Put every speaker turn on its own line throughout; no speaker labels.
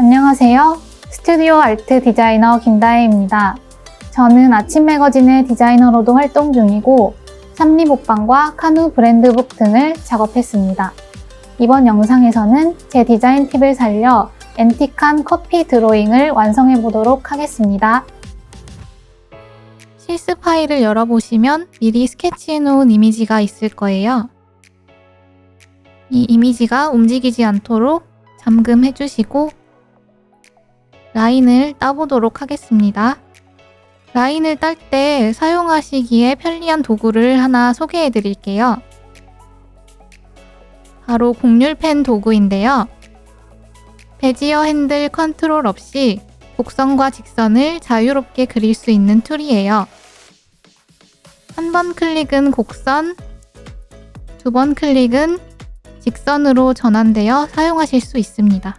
안녕하세요. 스튜디오 아트 디자이너 김다혜입니다. 저는 아침 매거진의 디자이너로도 활동 중이고 삼립옷방과 카누 브랜드북 등을 작업했습니다. 이번 영상에서는 제 디자인 팁을 살려 앤틱한 커피 드로잉을 완성해 보도록 하겠습니다. 실습 파일을 열어보시면 미리 스케치해 놓은 이미지가 있을 거예요. 이 이미지가 움직이지 않도록 잠금해 주시고 라인을 따보도록 하겠습니다. 라인을 딸 때 사용하시기에 편리한 도구를 하나 소개해 드릴게요. 바로 곡률펜 도구인데요. 베지어 핸들 컨트롤 없이 곡선과 직선을 자유롭게 그릴 수 있는 툴이에요. 한 번 클릭은 곡선, 두 번 클릭은 직선으로 전환되어 사용하실 수 있습니다.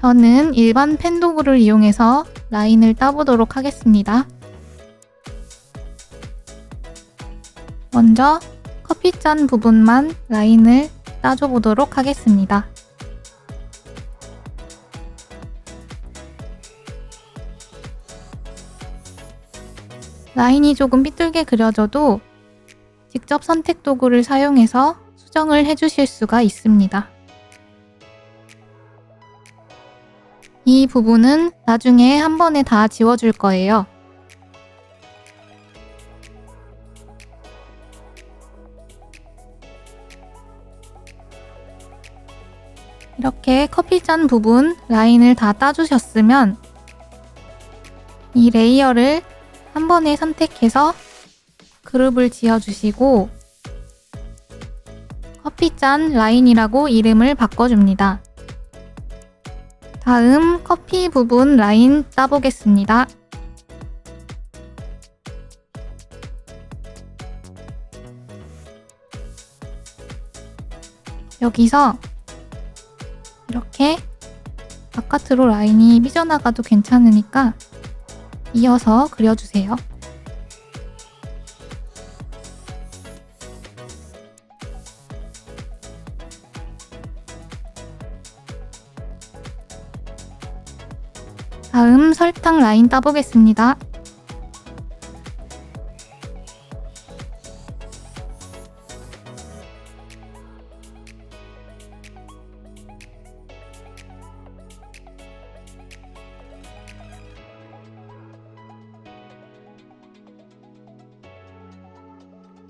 저는 일반 펜 도구를 이용해서 라인을 따보도록 하겠습니다. 먼저 커피잔 부분만 라인을 따줘 보도록 하겠습니다. 라인이 조금 삐뚤게 그려져도 직접 선택 도구를 사용해서 수정을 해주실 수가 있습니다. 이 부분은 나중에 한 번에 다 지워줄 거예요. 이렇게 커피잔 부분 라인을 다 따주셨으면 이 레이어를 한 번에 선택해서 그룹을 지어주시고 커피잔 라인이라고 이름을 바꿔줍니다. 다음 커피 부분 라인 따보겠습니다. 여기서 이렇게 바깥으로 라인이 삐져나가도 괜찮으니까 이어서 그려주세요. 설탕 라인 따보겠습니다.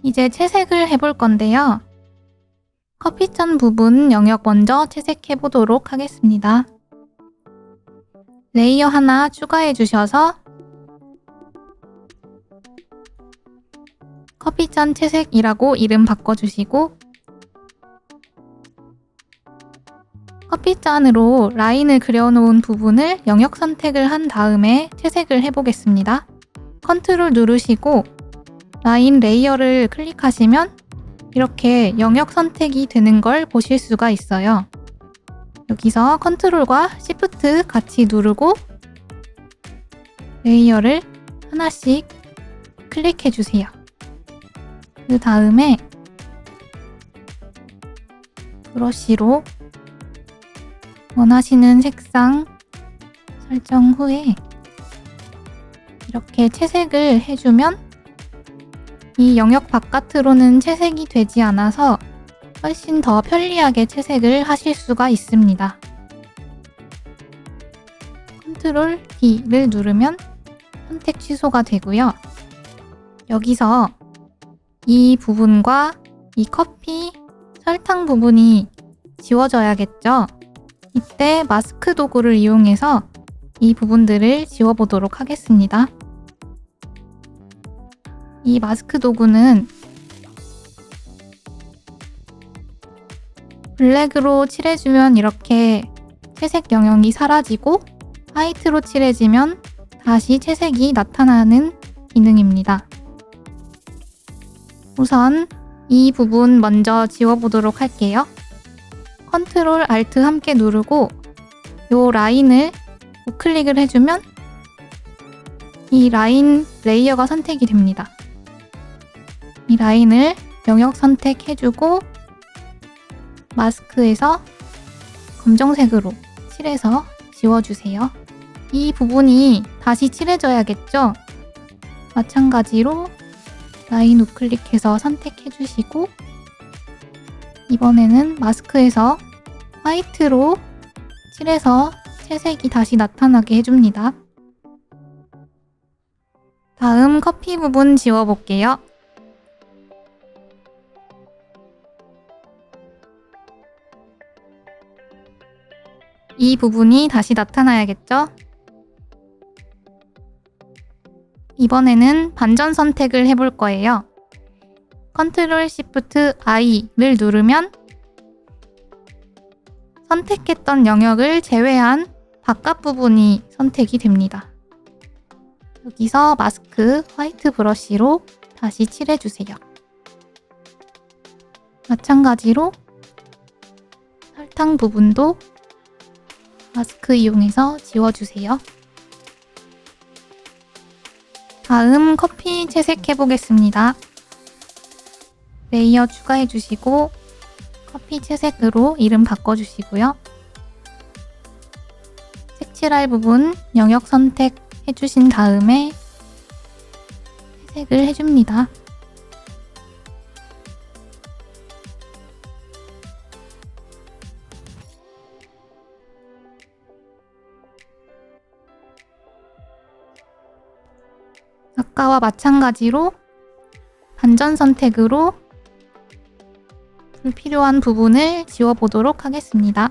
이제 채색을 해볼 건데요. 커피잔 부분 영역 먼저 채색해 보도록 하겠습니다. 레이어 하나 추가해 주셔서 커피잔 채색이라고 이름 바꿔주시고 커피잔으로 라인을 그려놓은 부분을 영역 선택을 한 다음에 채색을 해보겠습니다. 컨트롤 누르시고 라인 레이어를 클릭하시면 이렇게 영역 선택이 되는 걸 보실 수가 있어요. 여기서 컨트롤과 시프트 같이 누르고 레이어를 하나씩 클릭해 주세요. 그 다음에 브러쉬로 원하시는 색상 설정 후에 이렇게 채색을 해주면 이 영역 바깥으로는 채색이 되지 않아서 훨씬 더 편리하게 채색을 하실 수가 있습니다. 컨트롤 D를 누르면 선택 취소가 되고요. 여기서 이 부분과 이 커피, 설탕 부분이 지워져야겠죠? 이때 마스크 도구를 이용해서 이 부분들을 지워보도록 하겠습니다. 이 마스크 도구는 블랙으로 칠해주면 이렇게 채색 영역이 사라지고 화이트로 칠해지면 다시 채색이 나타나는 기능입니다. 우선 이 부분 먼저 지워보도록 할게요. 컨트롤 알트 함께 누르고 이 라인을 우클릭을 해주면 이 라인 레이어가 선택이 됩니다. 이 라인을 영역 선택해주고 마스크에서 검정색으로 칠해서 지워주세요. 이 부분이 다시 칠해져야겠죠? 마찬가지로 라인 우클릭해서 선택해주시고 이번에는 마스크에서 화이트로 칠해서 채색이 다시 나타나게 해줍니다. 다음 커피 부분 지워볼게요. 이 부분이 다시 나타나야겠죠? 이번에는 반전 선택을 해볼 거예요. 컨트롤 시프트 I를 누르면 선택했던 영역을 제외한 바깥 부분이 선택이 됩니다. 여기서 마스크 화이트 브러쉬로 다시 칠해주세요. 마찬가지로 설탕 부분도 마스크 이용해서 지워주세요. 다음 커피 채색해 보겠습니다. 레이어 추가해 주시고 커피 채색으로 이름 바꿔주시고요. 색칠할 부분 영역 선택해 주신 다음에 채색을 해줍니다. 아까와 마찬가지로 반전 선택으로 불필요한 부분을 지워보도록 하겠습니다.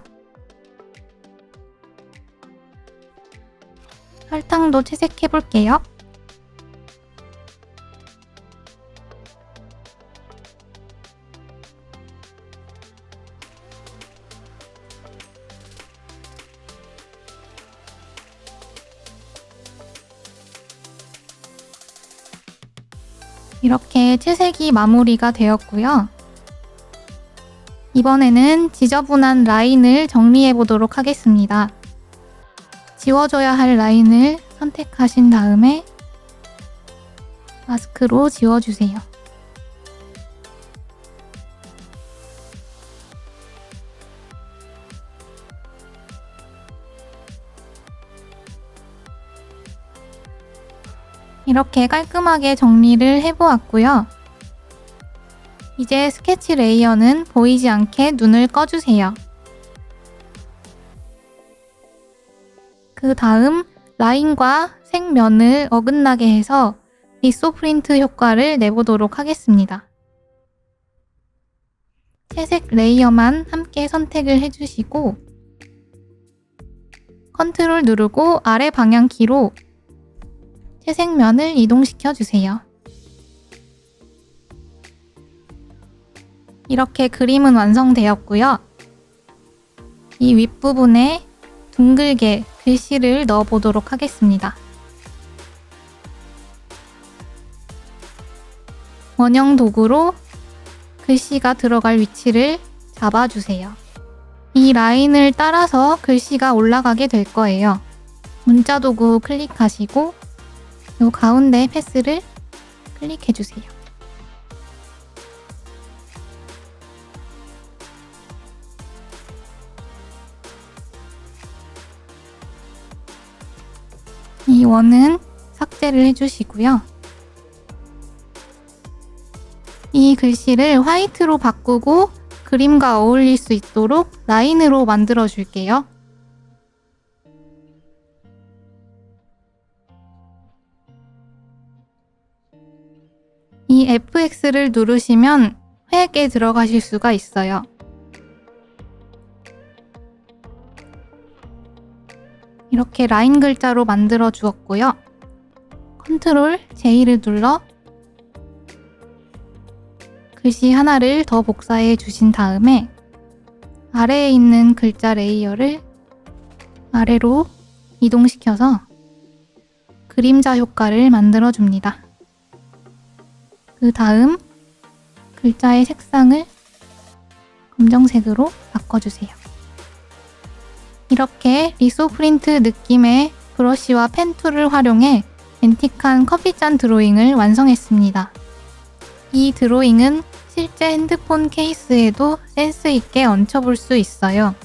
설탕도 채색해 볼게요. 이렇게 채색이 마무리가 되었고요. 이번에는 지저분한 라인을 정리해 보도록 하겠습니다. 지워줘야 할 라인을 선택하신 다음에 마스크로 지워주세요. 이렇게 깔끔하게 정리를 해보았고요. 이제 스케치 레이어는 보이지 않게 눈을 꺼주세요. 그 다음 라인과 색면을 어긋나게 해서 리소 프린트 효과를 내보도록 하겠습니다. 채색 레이어만 함께 선택을 해주시고 컨트롤 누르고 아래 방향키로 채색면을 이동시켜 주세요. 이렇게 그림은 완성되었고요. 이 윗부분에 둥글게 글씨를 넣어 보도록 하겠습니다. 원형 도구로 글씨가 들어갈 위치를 잡아주세요. 이 라인을 따라서 글씨가 올라가게 될 거예요. 문자 도구 클릭하시고 이 가운데 패스를 클릭해 주세요. 이 원은 삭제를 해주시고요. 이 글씨를 화이트로 바꾸고 그림과 어울릴 수 있도록 라인으로 만들어 줄게요. 이 FX를 누르시면 획에 들어가실 수가 있어요. 이렇게 라인 글자로 만들어 주었고요. 컨트롤 J를 눌러 글씨 하나를 더 복사해 주신 다음에 아래에 있는 글자 레이어를 아래로 이동시켜서 그림자 효과를 만들어 줍니다. 그 다음 글자의 색상을 검정색으로 바꿔주세요. 이렇게 리소 프린트 느낌의 브러쉬와 펜 툴을 활용해 앤틱한 커피잔 드로잉을 완성했습니다. 이 드로잉은 실제 핸드폰 케이스에도 센스 있게 얹혀볼 수 있어요.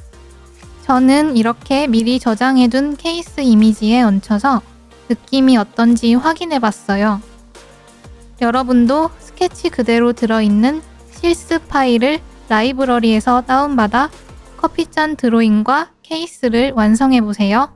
저는 이렇게 미리 저장해둔 케이스 이미지에 얹혀서 느낌이 어떤지 확인해 봤어요. 여러분도 스케치 그대로 들어있는 실습 파일을 라이브러리에서 다운받아 커피잔 드로잉과 케이스를 완성해 보세요.